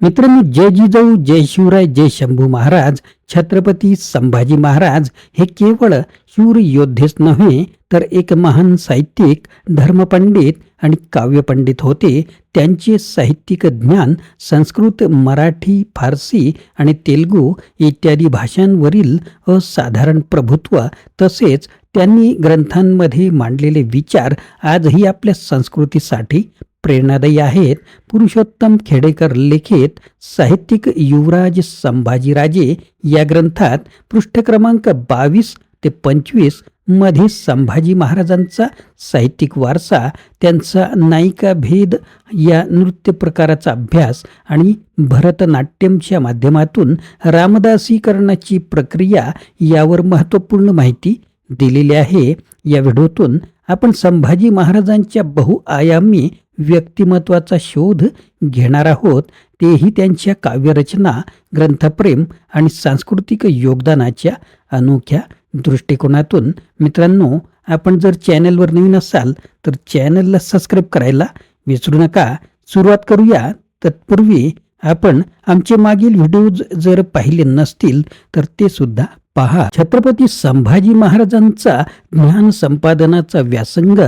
मित्रांनो जय जिजाऊ जय शिवराय जय शंभू महाराज छत्रपती संभाजी महाराज हे केवळ शूर योद्धेच नव्हे तर एक महान साहित्यिक धर्मपंडित आणि काव्यपंडित होते. त्यांचे साहित्यिक ज्ञान संस्कृत मराठी फारसी आणि तेलुगू इत्यादी भाषांवरील असाधारण प्रभुत्व तसेच त्यांनी ग्रंथांमध्ये मांडलेले विचार आजही आपल्या संस्कृतीसाठी प्रेरणादायी आहेत. पुरुषोत्तम खेडेकर लिखित साहित्यिक युवराज संभाजीराजे या ग्रंथात पृष्ठ क्रमांक बावीस ते पंचवीसमध्ये संभाजी महाराजांचा साहित्यिक वारसा त्यांचा नायिका भेद या नृत्य प्रकाराचा अभ्यास आणि भरतनाट्यमच्या माध्यमातून रामदासीकरणाची प्रक्रिया यावर महत्त्वपूर्ण माहिती दिलेली आहे. या व्हिडिओतून आपण संभाजी महाराजांच्या बहुआयामी व्यक्तिमत्वाचा शोध घेणार आहोत तेही त्यांच्या काव्यरचना ग्रंथप्रेम आणि सांस्कृतिक योगदानाच्या अनोख्या दृष्टिकोनातून. मित्रांनो आपण जर चॅनलवर नवीन असाल तर चॅनलला सबस्क्राईब करायला विसरू नका. सुरुवात करूया. तत्पूर्वी आपण आमचे मागील व्हिडिओज जर पाहिले नसतील तर ते सुद्धा पहा. छत्रपती संभाजी महाराजांचा ज्ञान संपादनाचा व्यासंग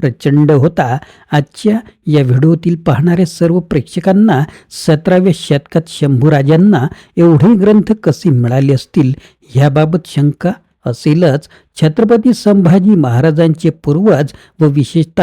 प्रचंड होता. आजच्या या व्हिडिओतील पाहणाऱ्या सर्व प्रेक्षकांना सतराव्या शतकात शंभूराजांना एवढे ग्रंथ कसे मिळाले असतील ह्याबाबत शंका असेलच. छत्रपती संभाजी महाराजांचे पूर्वज व विशेषत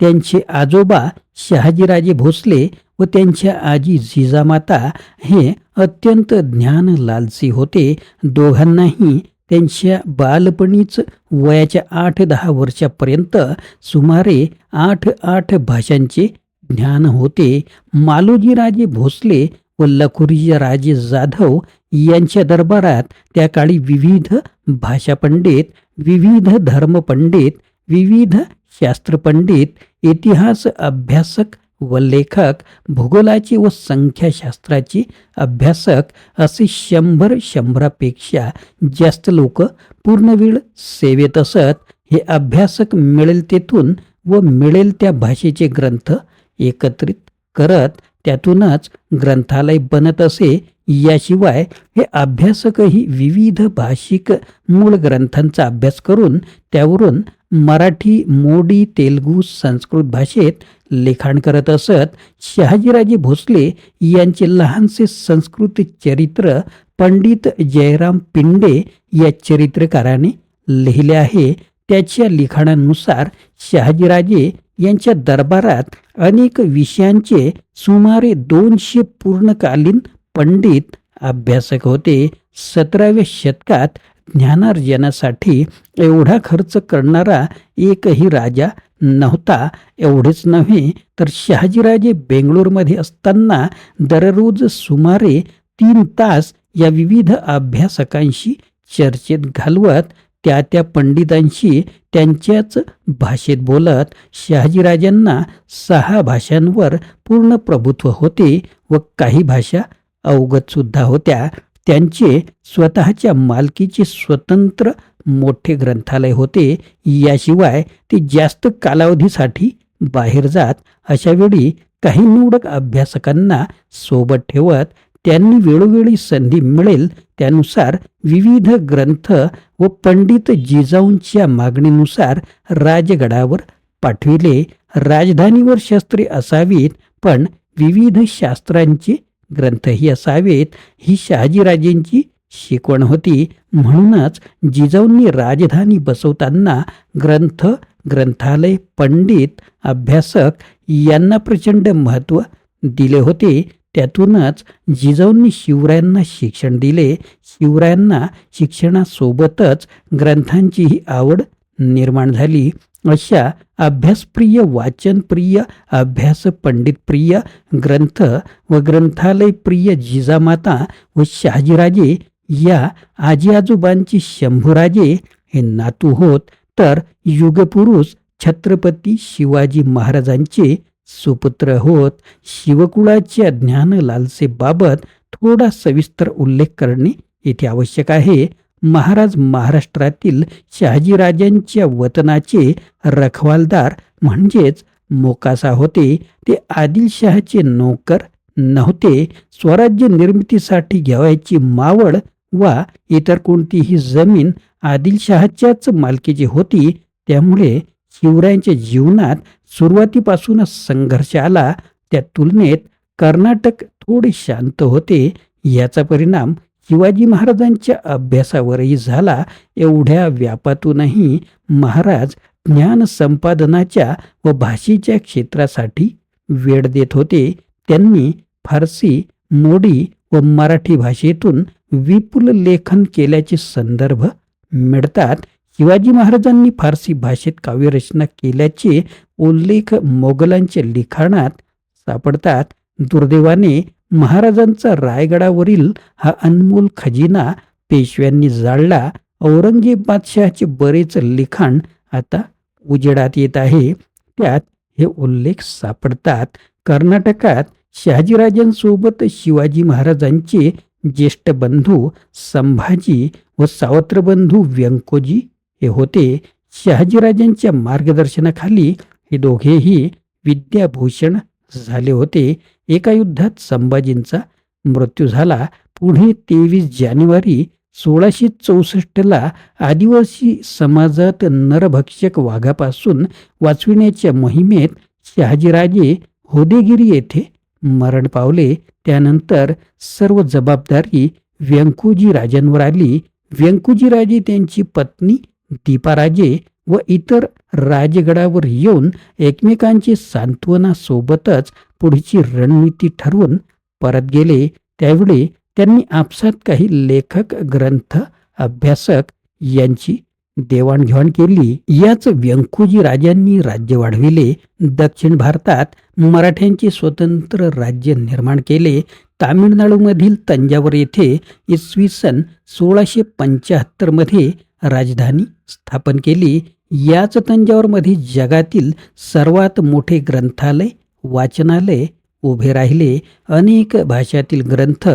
त्यांचे आजोबा शहाजीराजे भोसले व त्यांच्या आजी जिजामाता हे अत्यंत ज्ञान लालसी होते. दोघांनाही त्यांच्या बालपणीच वयाच्या आठ दहा वर्षापर्यंत सुमारे आठ आठ भाषांचे ज्ञान होते. मालोजीराजे भोसले व लखुरीजी राजे जाधव यांच्या दरबारात त्या काळी विविध भाषापंडित विविध धर्मपंडित विविध शास्त्रपंडित इतिहास अभ्यासक व लेखक भूगोलाची व संख्याशास्त्राची अभ्यासक असे शंभर शंभरापेक्षा जास्त लोक पूर्णवेळ सेवेत असत हे अभ्यासक मिळेल तेथून व मिळेल त्या भाषेचे ग्रंथ एकत्रित करत त्यातूनच ग्रंथालय बनत असे. याशिवाय हे अभ्यासकही विविध भाषिक मूळ ग्रंथांचा अभ्यास करून त्यावरून मराठी मोडी तेलगू संस्कृत भाषेत लिखाण करत असत. शहाजीराजे भोसले यांचे लहानसे संस्कृत चरित्र पंडित जयराम पिंडे या चरित्रकाराने लिहिले आहे. त्याच्या लिखाणानुसार शहाजीराजे यांच्या दरबारात अनेक विषयांचे सुमारे दोनशे पूर्णकालीन पंडित अभ्यासक होते. सतराव्या शतकात ज्ञानार्जनासाठी एवढा खर्च करणारा एकही राजा नव्हता एवढेच नव्हे तर शहाजीराजे बेंगळूरमध्ये असताना दररोज सुमारे तीन तास या विविध अभ्यासकांशी चर्चेत घालवत त्या त्या पंडितांशी त्यांच्याच भाषेत बोलत शहाजीराजांना सहा भाषांवर पूर्ण प्रभुत्व होते व काही भाषा अवगतसुद्धा होत्या. त्यांचे स्वतःच्या मालकीचे स्वतंत्र मोठे ग्रंथालय होते. याशिवाय ते जास्त कालावधीसाठी बाहेर जात अशावेळी काही निवडक अभ्यासकांना सोबत ठेवत त्यांनी वेळोवेळी संधी मिळेल त्यानुसार विविध ग्रंथ व पंडित जिजाऊंच्या मागणीनुसार राजगडावर पाठविले. राजधानीवर शस्त्रे असावीत पण विविध शास्त्रांचे ग्रंथही असावेत ही शहाजीराजेंची शिकवण होती. म्हणूनच जिजाऊंनी राजधानी बसवताना ग्रंथ ग्रंथालय पंडित अभ्यासक यांना प्रचंड महत्त्व दिले होते. त्यातूनच जिजाऊंनी शिवरायांना शिक्षण दिले. शिवरायांना शिक्षणासोबतच ग्रंथांचीही आवड निर्माण झाली. अशा अभ्यासप्रिय वाचनप्रिय अभ्यास पंडितप्रिय ग्रंथ व ग्रंथालय प्रिय जिजामाता व शहाजीराजे या आजी आजोबांची शंभूराजे हे नातू होत तर युगपुरुष छत्रपती शिवाजी महाराजांचे सुपुत्र होत. शिवकुळाच्या ज्ञान लालसेबाबत थोडा सविस्तर उल्लेख करणे येथे आवश्यक आहे. महाराज महाराष्ट्रातील शहाजीराजांच्या वतनाचे रखवालदार म्हणजेच मोकासा होते. ते आदिलशहाचे नोकर नव्हते. स्वराज्य निर्मितीसाठी घ्यावायची मावळ वा इतर कोणतीही जमीन आदिलशहाच्याच मालकीची होती. त्यामुळे शिवरायांच्या जीवनात सुरुवातीपासूनच संघर्ष आला. त्या तुलनेत कर्नाटक थोडे शांत होते. याचा परिणाम शिवाजी महाराजांच्या अभ्यासावरही झाला एवढ्या व्यापातूनही महाराज ज्ञान संपादनाच्या व भाषेच्या क्षेत्रासाठी वेळ देत होते. त्यांनी फारसी मोडी व मराठी भाषेतून विपुल लेखन केल्याचे संदर्भ मिळतात. शिवाजी महाराजांनी फारसी भाषेत काव्यरचना केल्याचे उल्लेख मोगलांच्या लिखाणात सापडतात. दुर्दैवाने महाराजांचा रायगडावरील हा अनमोल खजिना पेशव्यांनी जाळला. औरंगजेब बादशहाचे बरेच लिखाण आता उजेडात येत आहे. त्यात हे उल्लेख सापडतात. कर्नाटकात शहाजीराजांसोबत शिवाजी महाराजांचे ज्येष्ठ बंधू संभाजी व सावत्र बंधू व्यंकोजी हे होते. शहाजीराजांच्या मार्गदर्शनाखाली हे दोघेही विद्याभूषण झाले होते. एका युद्धात संभाजींचा मृत्यू झाला. पुढे तेवीस जानेवारी सोळाशे चौसष्टला आदिवासी समाजात नरभक्षक वाघापासून वाचविण्याच्या मोहिमेत शहाजीराजे होदेगिरी येथे मरण पावले. त्यानंतर सर्व जबाबदारी व्यंकुजी राजांवर आली. व्यंकुजीराजे त्यांची पत्नी दीपाराजे व इतर राजगडावर येऊन एकमेकांची सांत्वनासोबतच पुढची रणनीती ठरवून परत गेले त्यावेळी त्यांनी आपसात काही लेखक ग्रंथ अभ्यासक यांची देवाणघेवाण केली. याच व्यंकुजी राजांनी राज्य वाढविले. दक्षिण भारतात मराठ्यांचे स्वतंत्र राज्य निर्माण केले. तामिळनाडूमधील तंजावर येथे इसवी सन सोळाशे पंच्याहत्तरमध्ये राजधानी स्थापन केली. याच तंजावरमध्ये जगातील सर्वात मोठे ग्रंथालय वाचनालय उभे राहिले. अनेक भाषातील ग्रंथ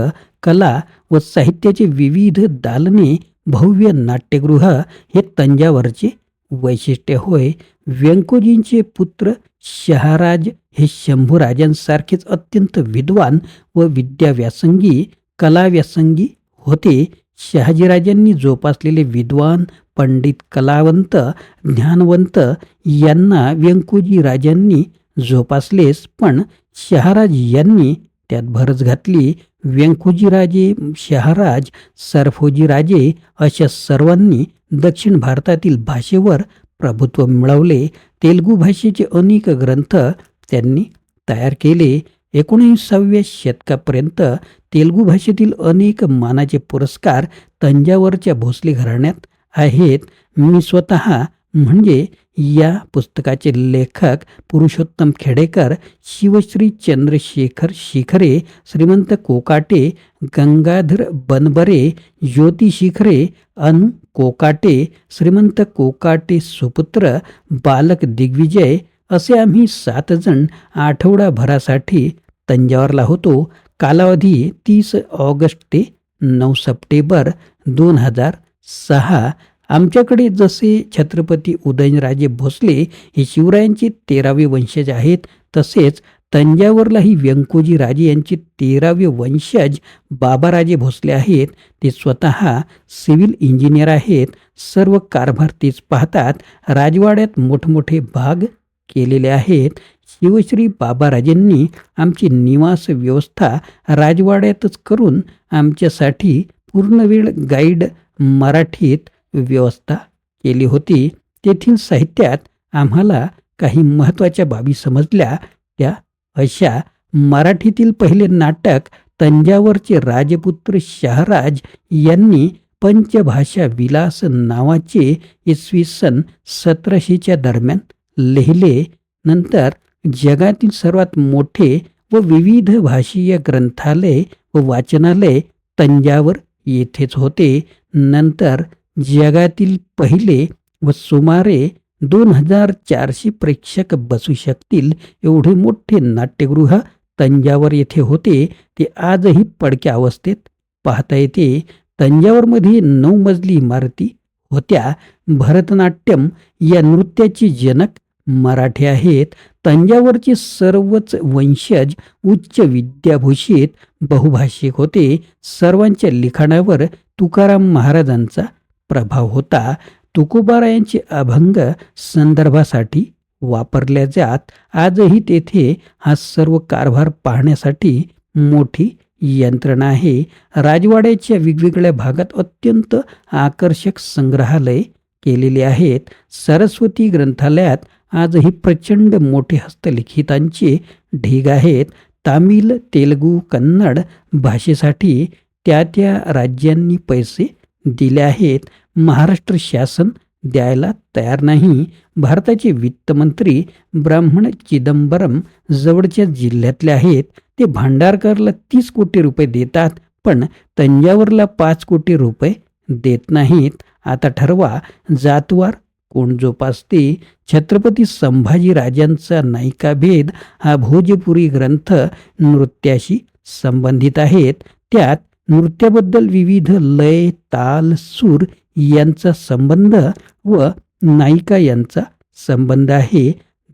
कला व साहित्याचे विविध दालने भव्य नाट्यगृह हे तंजावरचे वैशिष्ट्य होय. व्यंकोजींचे पुत्र शहाराज हे शंभूराजांसारखेच अत्यंत विद्वान व विद्याव्यासंगी कलाव्यासंगी होते. शहाजीराजांनी जोपासलेले विद्वान पंडित कलावंत ज्ञानवंत यांना व्यंकोजी राजांनी जोपासलेस पण शहाराज यांनी त्यात भरच घातली. व्यंकुजीराजे शहाराज सरफोजीराजे अशा सर्वांनी दक्षिण भारतातील भाषेवर प्रभुत्व मिळवले. तेलगू भाषेचे अनेक ग्रंथ त्यांनी तयार केले. एकोणीसाव्या शतकापर्यंत तेलगू भाषेतील अनेक मानाचे पुरस्कार तंजावरच्या भोसले घराण्यात आहेत. मी स्वतः म्हणजे या पुस्तकाचे लेखक पुरुषोत्तम खेडेकर शिवश्री चंद्रशेखर शिखरे श्रीमंत कोकाटे गंगाधर बनबरे ज्योती शिखरे अनु कोकाटे श्रीमंत कोकाटे सुपुत्र बालक दिग्विजय असे आम्ही सात जण आठवडाभरासाठी तंजावरला होतो. कालावधी तीस ऑगस्ट ते नऊ सप्टेंबर दोन हजार सहा. आमच्याकडे जसे छत्रपती उदयनराजे भोसले हे शिवरायांचे तेरावे वंशज आहेत तसेच तंजावरलाही व्यंकोजी राजे यांचे तेरावे वंशज बाबाराजे भोसले आहेत. ते स्वतः सिव्हिल इंजिनियर आहेत. सर्व कारभार तेच पाहतात. राजवाड्यात मोठमोठे भाग केलेले आहेत. शिवश्री बाबाराजेंनी आमची निवास व्यवस्था राजवाड्यातच करून आमच्यासाठी पूर्णवेळ गाईड मराठीत व्यवस्था केली होती. तेथील साहित्यात आम्हाला काही महत्त्वाच्या बाबी समजल्या. त्या अशा मराठीतील पहिले नाटक तंजावरचे राजपुत्र शहराज यांनी पंचभाषा विलास नावाचे इसवी सन सतराशेच्या दरम्यान लिहिले. नंतर जगातील सर्वात मोठे व विविध भाषीय ग्रंथालय व वाचनालय तंजावर येथेच होते. नंतर जगातील पहिले व सुमारे दोन हजार चारशे प्रेक्षक बसू शकतील एवढे मोठे नाट्यगृह तंजावर येथे होते ते आजही पडक्या अवस्थेत पाहता येते. तंजावरमध्ये नऊ मजली इमारती होत्या. भरतनाट्यम या नृत्याचे जनक मराठी आहेत. तंजावरचे सर्वच वंशज उच्च विद्याभूषित बहुभाषिक होते. सर्वांच्या लिखाणावर तुकाराम महाराजांचा प्रभाव होता तुकोबारायांचे अभंग संदर्भासाठी वापरल्या जात आजही तेथे हा सर्व कारभार पाहण्यासाठी मोठी यंत्रणा आहे. राजवाड्याच्या वेगवेगळ्या भागात अत्यंत आकर्षक संग्रहालय केलेले आहेत. सरस्वती ग्रंथालयात आजही प्रचंड मोठे हस्तलिखितांचे ढीग आहेत. तामिळ तेलगू कन्नड भाषेसाठी त्या त्या राज्यांनी पैसे दिल्या आहेत. महाराष्ट्र शासन द्यायला तयार नाही. भारताचे वित्तमंत्री ब्राह्मण चिदंबरम जवळच्या जिल्ह्यातले आहेत. ते भांडारकरला तीस कोटी रुपये देतात पण तंजावरला पाच कोटी रुपये देत नाहीत. आता ठरवा जातवार कोण जोपासते? छत्रपती संभाजी राजांचा नायिकाभेद हा भोजपुरी ग्रंथ नृत्याशी संबंधित आहेत. त्यात नृत्याबद्दल विविध लय ताल सूर यांचा संबंध व नायिका यांचा संबंध आहे.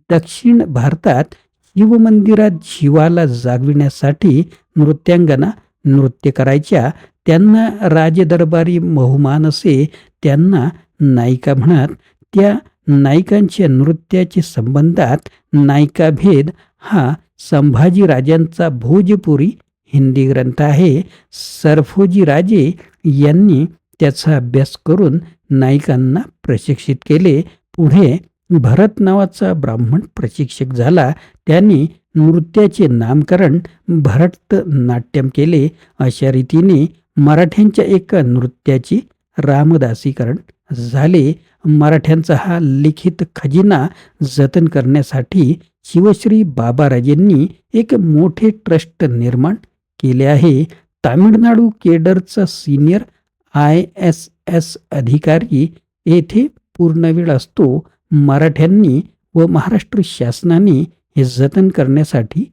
दक्षिण भारतात शिवमंदिरात शिवाला जागविण्यासाठी नृत्यांगना नृत्य करायच्या. त्यांना राजदरबारी बहुमान असे त्यांना नायिका म्हणत. त्या नायिकांच्या नृत्याचे संबंधात नायिकाभेद हा संभाजी राजांचा भोजपुरी हिंदी ग्रंथ आहे. सरफोजी राजे यांनी त्याचा अभ्यास करून नायिकांना प्रशिक्षित केले. पुढे भरत नावाचा ब्राह्मण प्रशिक्षक झाला. त्यांनी नृत्याचे नामकरण भरत नाट्यम केले. अशा रीतीने मराठ्यांच्या एका नृत्याची रामदासीकरण झाले. मराठ्यांचा हा लिखित खजिना जतन करण्यासाठी शिवश्री बाबाराजेंनी एक मोठे ट्रस्ट निर्माण केले आहे. तामिळनाडू केडरचा सिनियर आय एस एस अधिकारी येथे पूर्णवेळ असतो. मराठ्यांनी व महाराष्ट्र शासनाने हे जतन करण्यासाठी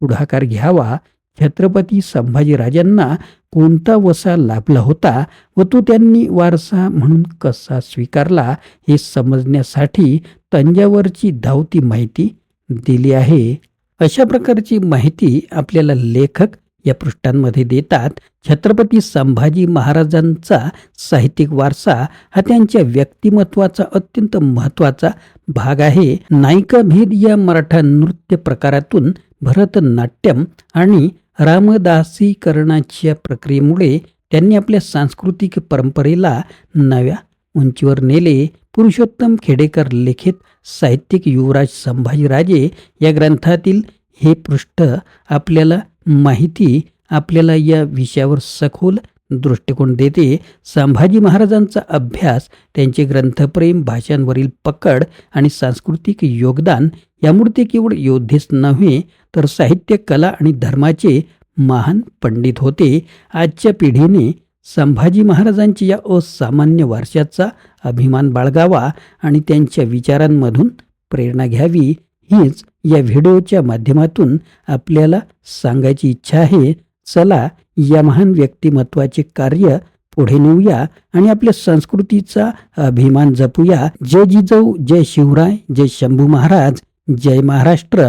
पुढाकार घ्यावा. छत्रपती संभाजीराजांना कोणता वसा लाभला होता व तो त्यांनी वारसा म्हणून कसा स्वीकारला हे समजण्यासाठी तंजावरची धावती माहिती दिली आहे. अशा प्रकारची माहिती आपल्याला लेखक या पृष्ठांमध्ये देतात छत्रपती संभाजी महाराजांचा साहित्यिक वारसा हा त्यांच्या व्यक्तिमत्वाचा अत्यंत महत्त्वाचा भाग आहे. नायिका भेद या मराठा नृत्य प्रकारातून भरतनाट्यम आणि रामदासीकरणाच्या प्रक्रियेमुळे त्यांनी आपल्या सांस्कृतिक परंपरेला नव्या उंचीवर नेले. पुरुषोत्तम खेडेकर लिखित साहित्यिक युवराज संभाजीराजे या ग्रंथातील हे पृष्ठ आपल्याला माहिती आपल्याला या विषयावर सखोल दृष्टिकोन देते. संभाजी महाराजांचा अभ्यास त्यांचे ग्रंथप्रेम भाषांवरील पकड आणि सांस्कृतिक योगदान यामुळे ते केवळ योद्धेच नव्हे तर साहित्य कला आणि धर्माचे महान पंडित होते. आजच्या पिढीने संभाजी महाराजांच्या या असामान्य वारशाचा अभिमान बाळगावा आणि त्यांच्या विचारांमधून प्रेरणा घ्यावी. हीच या व्हिडिओच्या माध्यमातून आपल्याला सांगायची इच्छा आहे. चला या महान व्यक्तिमत्वाचे कार्य पुढे नेऊया आणि आपल्या संस्कृतीचा अभिमान जपूया. जय जिजाऊ जय शिवराय जय शंभू महाराज जय महाराष्ट्र.